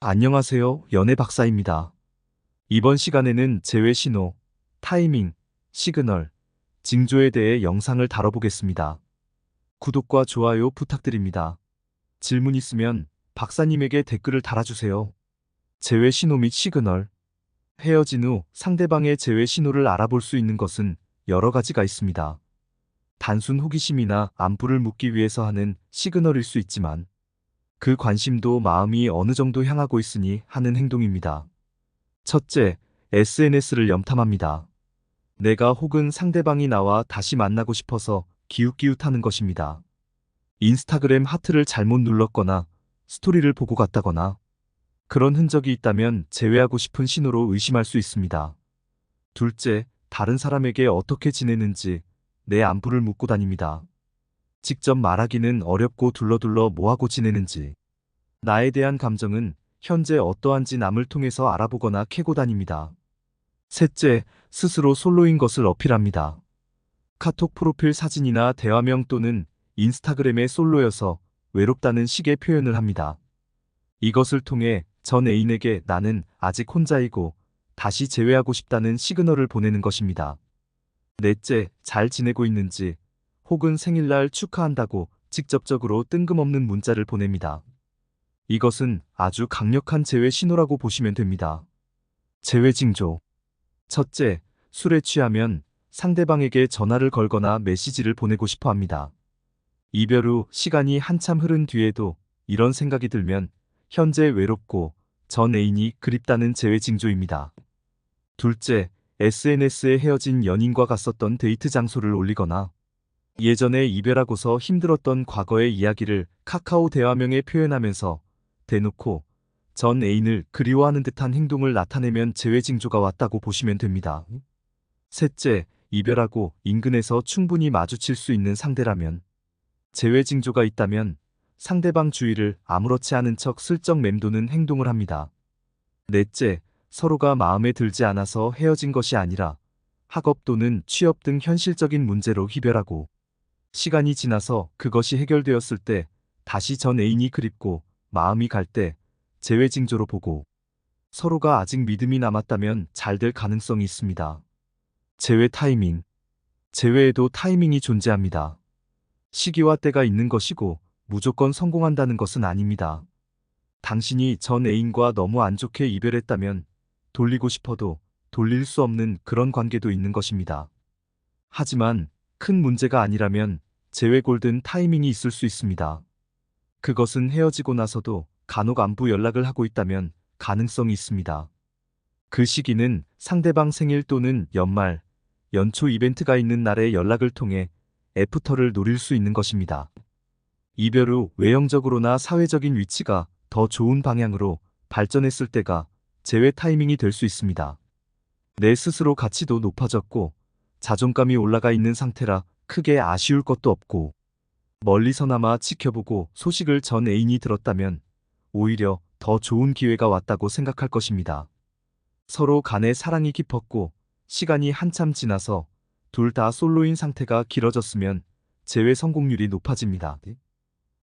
안녕하세요. 연애 박사입니다. 이번 시간에는 제외 신호, 타이밍, 시그널, 징조에 대해 영상을 다뤄보겠습니다. 구독과 좋아요 부탁드립니다. 질문 있으면 박사님에게 댓글을 달아주세요. 제외 신호 및 시그널. 헤어진 후 상대방의 제외 신호를 알아볼 수 있는 것은 여러 가지가 있습니다. 단순 호기심이나 안부를 묻기 위해서 하는 시그널일 수 있지만 그 관심도 마음이 어느 정도 향하고 있으니 하는 행동입니다. 첫째, SNS를 염탐합니다. 내가 혹은 상대방이 나와 다시 만나고 싶어서 기웃기웃하는 것입니다. 인스타그램 하트를 잘못 눌렀거나 스토리를 보고 갔다거나 그런 흔적이 있다면 제외하고 싶은 신호로 의심할 수 있습니다. 둘째, 다른 사람에게 어떻게 지내는지 내 안부를 묻고 다닙니다. 직접 말하기는 어렵고 둘러둘러 뭐하고 지내는지. 나에 대한 감정은 현재 어떠한지 남을 통해서 알아보거나 캐고 다닙니다. 셋째, 스스로 솔로인 것을 어필합니다. 카톡 프로필 사진이나 대화명 또는 인스타그램에 솔로여서 외롭다는 식의 표현을 합니다. 이것을 통해 전 애인에게 나는 아직 혼자이고 다시 재회하고 싶다는 시그널을 보내는 것입니다. 넷째, 잘 지내고 있는지 혹은 생일날 축하한다고 직접적으로 뜬금없는 문자를 보냅니다. 이것은 아주 강력한 제외 신호라고 보시면 됩니다. 제외 징조. 첫째, 술에 취하면 상대방에게 전화를 걸거나 메시지를 보내고 싶어 합니다. 이별 후 시간이 한참 흐른 뒤에도 이런 생각이 들면 현재 외롭고 전 애인이 그립다는 제외 징조입니다. 둘째, SNS에 헤어진 연인과 갔었던 데이트 장소를 올리거나 예전에 이별하고서 힘들었던 과거의 이야기를 카카오 대화명에 표현하면서 대놓고 전 애인을 그리워하는 듯한 행동을 나타내면 제외 징조가 왔다고 보시면 됩니다. 셋째, 이별하고 인근에서 충분히 마주칠 수 있는 상대라면 제외 징조가 있다면 상대방 주위를 아무렇지 않은 척 슬쩍 맴도는 행동을 합니다. 넷째, 서로가 마음에 들지 않아서 헤어진 것이 아니라 학업 또는 취업 등 현실적인 문제로 휘별하고 시간이 지나서 그것이 해결되었을 때 다시 전 애인이 그립고 마음이 갈 때 재회 징조로 보고 서로가 아직 믿음이 남았다면 잘 될 가능성이 있습니다. 재회 타이밍. 재회에도 타이밍이 존재합니다. 시기와 때가 있는 것이고 무조건 성공한다는 것은 아닙니다. 당신이 전 애인과 너무 안 좋게 이별했다면 돌리고 싶어도 돌릴 수 없는 그런 관계도 있는 것입니다. 하지만 큰 문제가 아니라면 재회 골든 타이밍이 있을 수 있습니다. 그것은 헤어지고 나서도 간혹 안부 연락을 하고 있다면 가능성이 있습니다. 그 시기는 상대방 생일 또는 연말, 연초 이벤트가 있는 날에 연락을 통해 애프터를 노릴 수 있는 것입니다. 이별 후 외형적으로나 사회적인 위치가 더 좋은 방향으로 발전했을 때가 재회 타이밍이 될 수 있습니다. 내 스스로 가치도 높아졌고 자존감이 올라가 있는 상태라 크게 아쉬울 것도 없고 멀리서나마 지켜보고 소식을 전 애인이 들었다면 오히려 더 좋은 기회가 왔다고 생각할 것입니다. 서로 간의 사랑이 깊었고 시간이 한참 지나서 둘 다 솔로인 상태가 길어졌으면 재회 성공률이 높아집니다.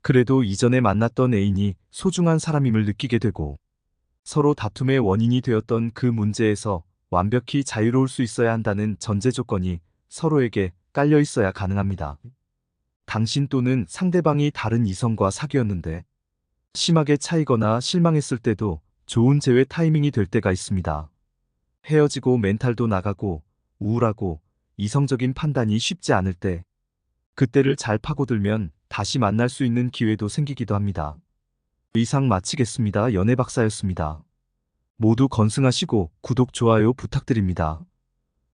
그래도 이전에 만났던 애인이 소중한 사람임을 느끼게 되고 서로 다툼의 원인이 되었던 그 문제에서 완벽히 자유로울 수 있어야 한다는 전제 조건이 서로에게 깔려 있어야 가능합니다. 당신 또는 상대방이 다른 이성과 사귀었는데 심하게 차이거나 실망했을 때도 좋은 재회 타이밍이 될 때가 있습니다. 헤어지고 멘탈도 나가고 우울하고 이성적인 판단이 쉽지 않을 때 그때를 잘 파고들면 다시 만날 수 있는 기회도 생기기도 합니다. 이상 마치겠습니다. 연애 박사였습니다. 모두 건승하시고 구독, 좋아요 부탁드립니다.